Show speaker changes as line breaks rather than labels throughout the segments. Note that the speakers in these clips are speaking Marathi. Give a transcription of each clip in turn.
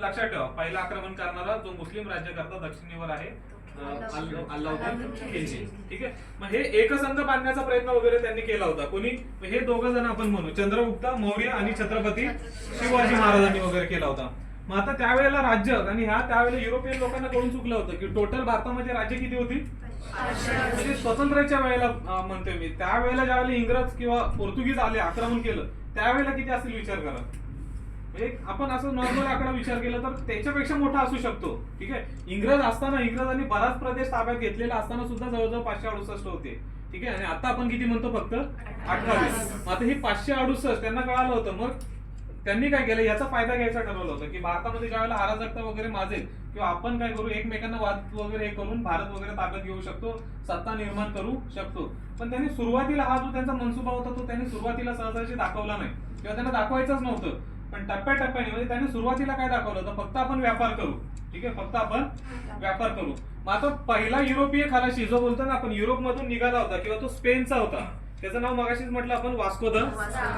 लक्षात ठेवा पहिला आक्रमण करणारा जो मुस्लिम राज्यकर्ता दक्षिणेवर आहे ठीक आहे मग हे एकसंघ बांधण्याचा प्रयत्न वगैरे त्यांनी केला होता. कोणी? हे दोघं जण आपण म्हणू. चंद्रगुप्त मौर्य आणि छत्रपती शिवाजी महाराजांनी वगैरे केला होता. मग आता त्यावेळेला राज्य आणि ह्या त्यावेळेला युरोपियन लोकांना कळून चुकलं होतं की टोटल भारतामध्ये राज्य किती होती? म्हणजे स्वतंत्र्याच्या वेळेला म्हणतोय मी. त्यावेळेला ज्यावेळेला इंग्रज किंवा पोर्तुगीज आले आक्रमण केलं त्यावेळेला किती असतील विचार करा? एक आपण असं नॉर्मल आकडा विचार केला तर त्याच्यापेक्षा मोठा असू शकतो. ठीक आहे? इंग्रज असताना इंग्रजांनी बराच प्रदेश ताब्यात घेतलेला असताना सुद्धा जवळजवळ पाचशे अडुसष्ट होते. ठीक आहे? आणि आता आपण किती म्हणतो फक्त? अठ्ठावीस. आता हे पाचशे अडुसष्ट त्यांना कळालं होतं. मग त्यांनी काय केलं? याचा फायदा घ्यायचा ठरवलं होतं की भारतामध्ये ज्यावेळेला अराजकता वगैरे माजेल किंवा आपण काय करू? एकमेकांना वाद वगैरे हे करून भारत वगैरे ताब्यात घेऊ शकतो सत्ता निर्माण करू शकतो. पण त्यांनी सुरुवातीला हा जो त्यांचा मनसुबा होता तो त्यांनी सुरुवातीला सहजाशी दाखवला नाही. किंवा त्यांना दाखवायचंच नव्हतं. पण टप्प्याटप्प्याने म्हणजे त्यांनी सुरुवातीला काय दाखवलं होतं? फक्त आपण व्यापार करू. ठीक आहे? फक्त आपण व्यापार करू. मग आता पहिला युरोपीय खलाशी जो बोलतो ना आपण युरोप मधून निघाला होता किंवा तो स्पेनचा होता. त्याचं नाव मगाशीच म्हटलं आपण वास्को द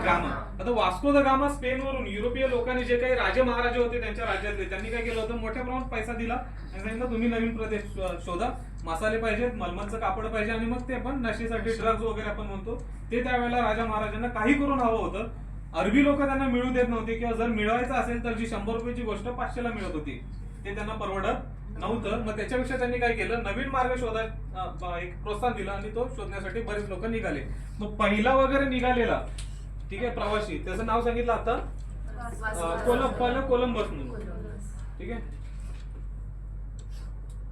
गामा. आता वास्को द गामा स्पेनवरून युरोपीय लोकांनी जे काही राजे महाराजे होते त्यांच्या राज्यातले त्यांनी काय केलं होतं? मोठ्या प्रमाणात पैसा दिला आणि सांगितलं तुम्ही नवीन प्रदेश शोधा. मसाले पाहिजेत मलमलचं कापड पाहिजे आणि मग ते आपण नशेसाठी ड्रग्ज वगैरे आपण म्हणतो. ते त्यावेळेला राजा महाराजांना काही करून हवं होतं. अरबी लोक त्यांना मिळू देत नव्हते किंवा जर मिळवायचं असेल तर जी शंभर रुपयाची गोष्ट पाचशेला मिळत होती ते त्यांना परवडत नव्हतं. मग त्याच्यापेक्षा त्यांनी काय केलं? नवीन मार्ग शोधा एक प्रोत्साहन दिलं आणि तो शोधण्यासाठी बरेच लोक निघाले. मग पहिला वगैरे निघालेला ठीक आहे प्रवासी. त्याचं नाव सांगितलं आता? कोलंब पहिलं कोलंबस म्हणून. ठीक आहे?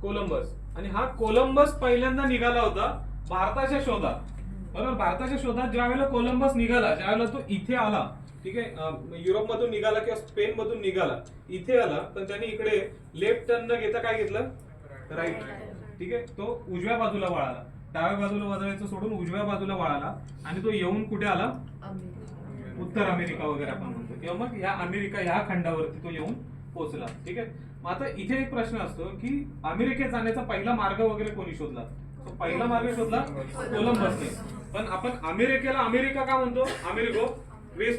कोलंबस. आणि हा कोलंबस पहिल्यांदा निघाला होता भारताच्या शोधात. बरोबर भारताच्या शोधात ज्या वेळेला कोलंबस निघाला ज्यावेळेला तो इथे आला ठीक आहे युरोप मधून निघाला किंवा स्पेन मधून निघाला इथे आला पण त्याने इकडे लेफ्ट टर्न न घेता काय घेतलं? राईट ठीक आहे तो उजव्या बाजूला वळाला. डाव्या बाजूला वळायचं सोडून उजव्या बाजूला वळाला आणि तो येऊन कुठे आला? उत्तर अमेरिका वगैरे आपण म्हणतो. किंवा मग या अमेरिका ह्या खंडावरती तो येऊन पोहोचला. ठीक आहे मग आता इथे एक प्रश्न असतो की अमेरिकेत जाण्याचा पहिला मार्ग वगैरे कोणी शोधला? तो पहिला मार्ग शोधला कोलंबसने. पण आपण अमेरिकेला अमेरिका का म्हणतो? अमेरिको वेस्ट